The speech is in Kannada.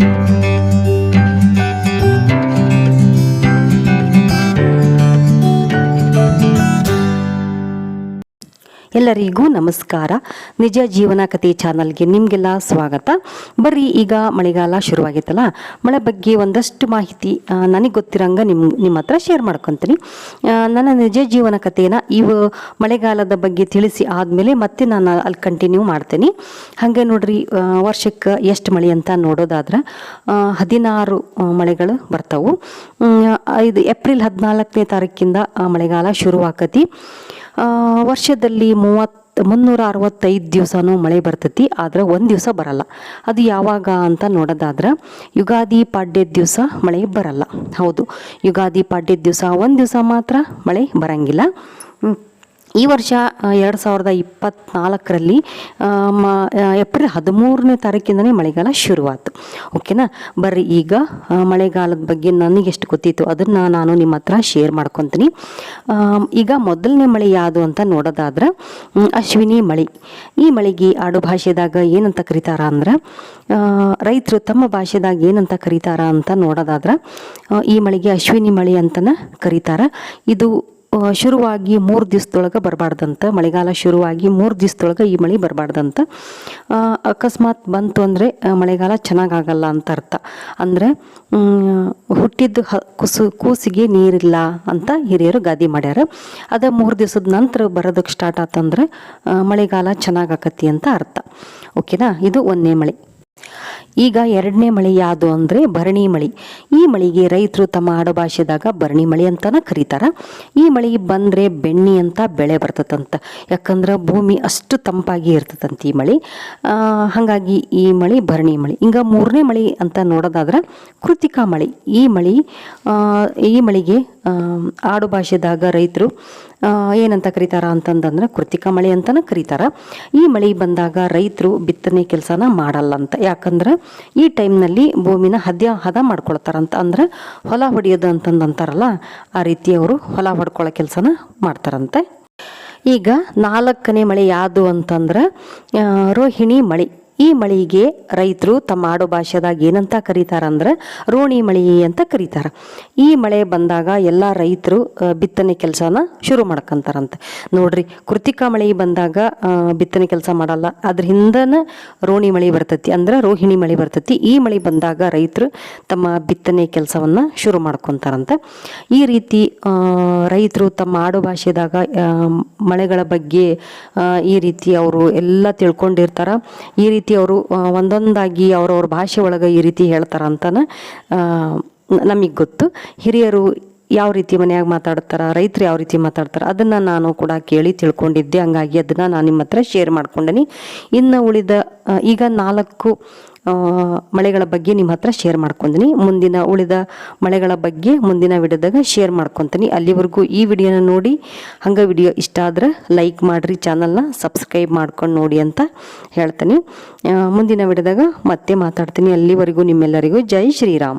Música ಎಲ್ಲರಿಗೂ ನಮಸ್ಕಾರ. ನಿಜ ಜೀವನ ಕಥೆ ಚಾನಲ್ಗೆ ನಿಮಗೆಲ್ಲ ಸ್ವಾಗತ. ಬರ್ರಿ, ಈಗ ಮಳೆಗಾಲ ಶುರುವಾಗಿತ್ತಲ್ಲ, ಮಳೆ ಬಗ್ಗೆ ಒಂದಷ್ಟು ಮಾಹಿತಿ ನನಗೆ ಗೊತ್ತಿರಂಗ ನಿಮ್ಮ ನಿಮ್ಮ ಹತ್ರ ಶೇರ್ ಮಾಡ್ಕೊತೀನಿ. ನನ್ನ ನಿಜ ಜೀವನ ಕಥೆನ ಇವು ಮಳೆಗಾಲದ ಬಗ್ಗೆ ತಿಳಿಸಿ ಆದಮೇಲೆ ಮತ್ತೆ ನಾನು ಅಲ್ಲಿ ಕಂಟಿನ್ಯೂ ಮಾಡ್ತೀನಿ. ಹಾಗೆ ನೋಡ್ರಿ ವರ್ಷಕ್ಕೆ ಎಷ್ಟು ಮಳೆ ಅಂತ ನೋಡೋದಾದ್ರೆ ಹದಿನಾರು ಮಳೆಗಳು ಬರ್ತಾವು. ಇದು ಏಪ್ರಿಲ್ ಹದಿನಾಲ್ಕನೇ ತಾರೀಕಿಂದ ಮಳೆಗಾಲ ಶುರುವಾಕತಿ. ವರ್ಷದಲ್ಲಿ ಮೂವತ್ತು, ಮುನ್ನೂರ ಅರವತ್ತೈದು ದಿವಸನೂ ಮಳೆ ಬರ್ತೈತಿ, ಆದ್ರೆ ಒಂದು ದಿವಸ ಬರಲ್ಲ. ಅದು ಯಾವಾಗ ಅಂತ ನೋಡೋದಾದ್ರೆ, ಯುಗಾದಿ ಪಾಡ್ಯದ ದಿವಸ ಮಳೆ ಬರಲ್ಲ. ಹೌದು, ಯುಗಾದಿ ಪಾಡ್ಯದ ದಿವಸ ಒಂದು ದಿವಸ ಮಾತ್ರ ಮಳೆ ಬರಂಗಿಲ್ಲ. ಈ ವರ್ಷ ಎರಡು ಸಾವಿರದ ಇಪ್ಪತ್ತ್ನಾಲ್ಕರಲ್ಲಿ ಮ ಏಪ್ರಿಲ್ ಹದಿಮೂರನೇ ತಾರೀಕಿಂದನೇ ಮಳೆಗಾಲ ಶುರುವಾಯಿತು. ಓಕೆನಾ? ಬರ್ರಿ, ಈಗ ಮಳೆಗಾಲದ ಬಗ್ಗೆ ನನಗೆ ಎಷ್ಟು ಗೊತ್ತಿತ್ತು, ಅದನ್ನು ನಾನು ನಿಮ್ಮ ಹತ್ರ ಶೇರ್ ಮಾಡ್ಕೊತೀನಿ. ಈಗ ಮೊದಲನೇ ಮಳೆ ಯಾವುದು ಅಂತ ನೋಡೋದಾದ್ರೆ ಅಶ್ವಿನಿ ಮಳೆ. ಈ ಮಳೆಗೆ ಆಡು ಭಾಷೆದಾಗ ಏನಂತ ಕರೀತಾರ ಅಂದ್ರೆ ರೈತರು ತಮ್ಮ ಭಾಷೆದಾಗ ಏನಂತ ಕರೀತಾರ ಅಂತ ನೋಡೋದಾದ್ರೆ ಈ ಮಳೆಗೆ ಅಶ್ವಿನಿ ಮಳೆ ಅಂತನ ಕರೀತಾರ. ಇದು ಶುರುವಾಗಿ ಮೂರು ದಿವಸದೊಳಗೆ ಬರಬಾರ್ದಂತ, ಮಳೆಗಾಲ ಶುರುವಾಗಿ ಮೂರು ದಿವಸದೊಳಗೆ ಈ ಮಳೆ ಬರಬಾರ್ದಂತ. ಅಕಸ್ಮಾತ್ ಬಂತು ಅಂದರೆ ಮಳೆಗಾಲ ಚೆನ್ನಾಗಾಗಲ್ಲ ಅಂತ ಅರ್ಥ. ಅಂದರೆ ಹುಟ್ಟಿದ ಹ, ಕುಸು, ಕೂಸಿಗೆ ನೀರಿಲ್ಲ ಅಂತ ಹಿರಿಯರು ಗಾದಿ ಮಾಡ್ಯಾರ. ಅದ ಮೂರು ದಿವಸದ ನಂತರ ಬರೋದಕ್ಕೆ ಸ್ಟಾರ್ಟ್ ಆತಂದ್ರೆ ಮಳೆಗಾಲ ಚೆನ್ನಾಗಾಕತಿ ಅಂತ ಅರ್ಥ. ಓಕೆನಾ ಇದು ಒಂದನೇ ಮಳೆ. ಈಗ ಎರಡನೇ ಮಳೆ ಯಾವುದು ಅಂದರೆ ಭರಣಿ ಮಳೆ. ಈ ಮಳೆಗೆ ರೈತರು ತಮ್ಮ ಆಡುಭಾಷೆದಾಗ ಭರಣಿ ಮಳೆ ಅಂತನ ಕರೀತಾರ. ಈ ಮಳೆ ಬಂದರೆ ಬೆಣ್ಣೆ ಅಂತ ಬೆಳೆ ಬರ್ತದಂತ. ಯಾಕಂದ್ರೆ ಭೂಮಿ ಅಷ್ಟು ತಂಪಾಗಿ ಇರ್ತದಂತ ಈ ಮಳೆ. ಹಾಗಾಗಿ ಈ ಮಳೆ ಭರಣಿ ಮಳೆ. ಈಗ ಮೂರನೇ ಮಳೆ ಅಂತ ನೋಡೋದಾದ್ರೆ ಕೃತಿಕಾ ಮಳೆ. ಈ ಮಳೆ ಈ ಮಳೆಗೆ ಆಡು ಭಾಷೆದಾಗ ರೈತರು ಏನಂತ ಕರೀತಾರ ಅಂತಂದ್ರೆ ಕೃತಿಕ ಮಳೆ ಅಂತನ ಕರೀತಾರ. ಈ ಮಳೆ ಬಂದಾಗ ರೈತರು ಬಿತ್ತನೆ ಕೆಲಸನ ಮಾಡಲ್ಲ ಅಂತ ಯಾಕಂದ್ರೆ ಈ ಟೈಮ್ನಲ್ಲಿ ಭೂಮಿನ ಹದ್ಯ ಹದ ಮಾಡ್ಕೊಳ್ತಾರಂತ. ಅಂದ್ರೆ ಹೊಲ ಹೊಡೆಯೋದು ಅಂತಂದು ಅಂತಾರಲ್ಲ, ಆ ರೀತಿ ಅವರು ಹೊಲ ಹೊಡ್ಕೊಳ್ಳೋ ಕೆಲಸನ ಮಾಡ್ತಾರಂತೆ. ಈಗ ನಾಲ್ಕನೇ ಮಳೆ ಯಾವುದು ಅಂತಂದ್ರೆ ರೋಹಿಣಿ ಮಳೆ. ಈ ಮಳೆಗೆ ರೈತರು ತಮ್ಮ ಆಡು ಭಾಷೆದಾಗ ಏನಂತ ಕರೀತಾರ ಅಂದ್ರೆ ರೋಣಿ ಮಳೆ ಅಂತ ಕರೀತಾರ. ಈ ಮಳೆ ಬಂದಾಗ ಎಲ್ಲ ರೈತರು ಬಿತ್ತನೆ ಕೆಲಸನ ಶುರು ಮಾಡ್ಕೊಂತಾರಂತೆ. ನೋಡ್ರಿ, ಕೃತಿಕಾ ಮಳೆ ಬಂದಾಗ ಬಿತ್ತನೆ ಕೆಲಸ ಮಾಡಲ್ಲ, ಅದ್ರ ಹಿಂದನ ರೋಣಿ ಮಳೆ ಬರ್ತೈತಿ ಅಂದ್ರೆ ರೋಹಿಣಿ ಮಳೆ ಬರ್ತೈತಿ. ಈ ಮಳೆ ಬಂದಾಗ ರೈತರು ತಮ್ಮ ಬಿತ್ತನೆ ಕೆಲಸವನ್ನ ಶುರು ಮಾಡ್ಕೊಂತಾರಂತೆ. ಈ ರೀತಿ ರೈತರು ತಮ್ಮ ಆಡು ಭಾಷೆದಾಗ ಮಳೆಗಳ ಬಗ್ಗೆ ಈ ರೀತಿ ಅವರು ಎಲ್ಲ ತಿಳ್ಕೊಂಡಿರ್ತಾರ. ಈ ರೀತಿ ಅವರು ಒಂದೊಂದಾಗಿ ಅವ್ರವ್ರ ಭಾಷೆ ಒಳಗೆ ಈ ರೀತಿ ಹೇಳ್ತಾರ ಅಂತನ ನಮಗೆ ಗೊತ್ತು. ಹಿರಿಯರು ಯಾವ ರೀತಿ ಮನೆಯಾಗ ಮಾತಾಡ್ತಾರ, ರೈತರು ಯಾವ ರೀತಿ ಮಾತಾಡ್ತಾರ, ಅದನ್ನು ನಾನು ಕೂಡ ಕೇಳಿ ತಿಳ್ಕೊಂಡಿದ್ದೆ. ಹಂಗಾಗಿ ಅದನ್ನು ನಾನು ನಿಮ್ಮ ಹತ್ರ ಶೇರ್ ಮಾಡ್ಕೊಂಡೇನಿ. ಇನ್ನು ಉಳಿದ ಈಗ ನಾಲ್ಕು ಮಳೆಗಳ ಬಗ್ಗೆ ನಿಮ್ಮ ಹತ್ರ ಶೇರ್ ಮಾಡ್ಕೊಂತೀನಿ ಮುಂದಿನ ಉಳಿದ ಮಳೆಗಳ ಬಗ್ಗೆ ಮುಂದಿನ ವಿಡಿಯೋದಾಗ ಶೇರ್ ಮಾಡ್ಕೊತೀನಿ. ಅಲ್ಲಿವರೆಗೂ ಈ ವಿಡಿಯೋನ ನೋಡಿ. ಹಂಗೆ ವಿಡಿಯೋ ಇಷ್ಟ ಆದ್ರೆ ಲೈಕ್ ಮಾಡಿರಿ ಚಾನಲ್ನ ಸಬ್ಸ್ಕ್ರೈಬ್ ಮಾಡ್ಕೊಂಡು ನೋಡಿ ಅಂತ ಹೇಳ್ತೀನಿ. ಮುಂದಿನ ವಿಡಿಯೋದಾಗ ಮತ್ತೆ ಮಾತಾಡ್ತೀನಿ. ಅಲ್ಲಿವರೆಗೂ ನಿಮ್ಮೆಲ್ಲರಿಗೂ ಜೈ ಶ್ರೀರಾಮ್.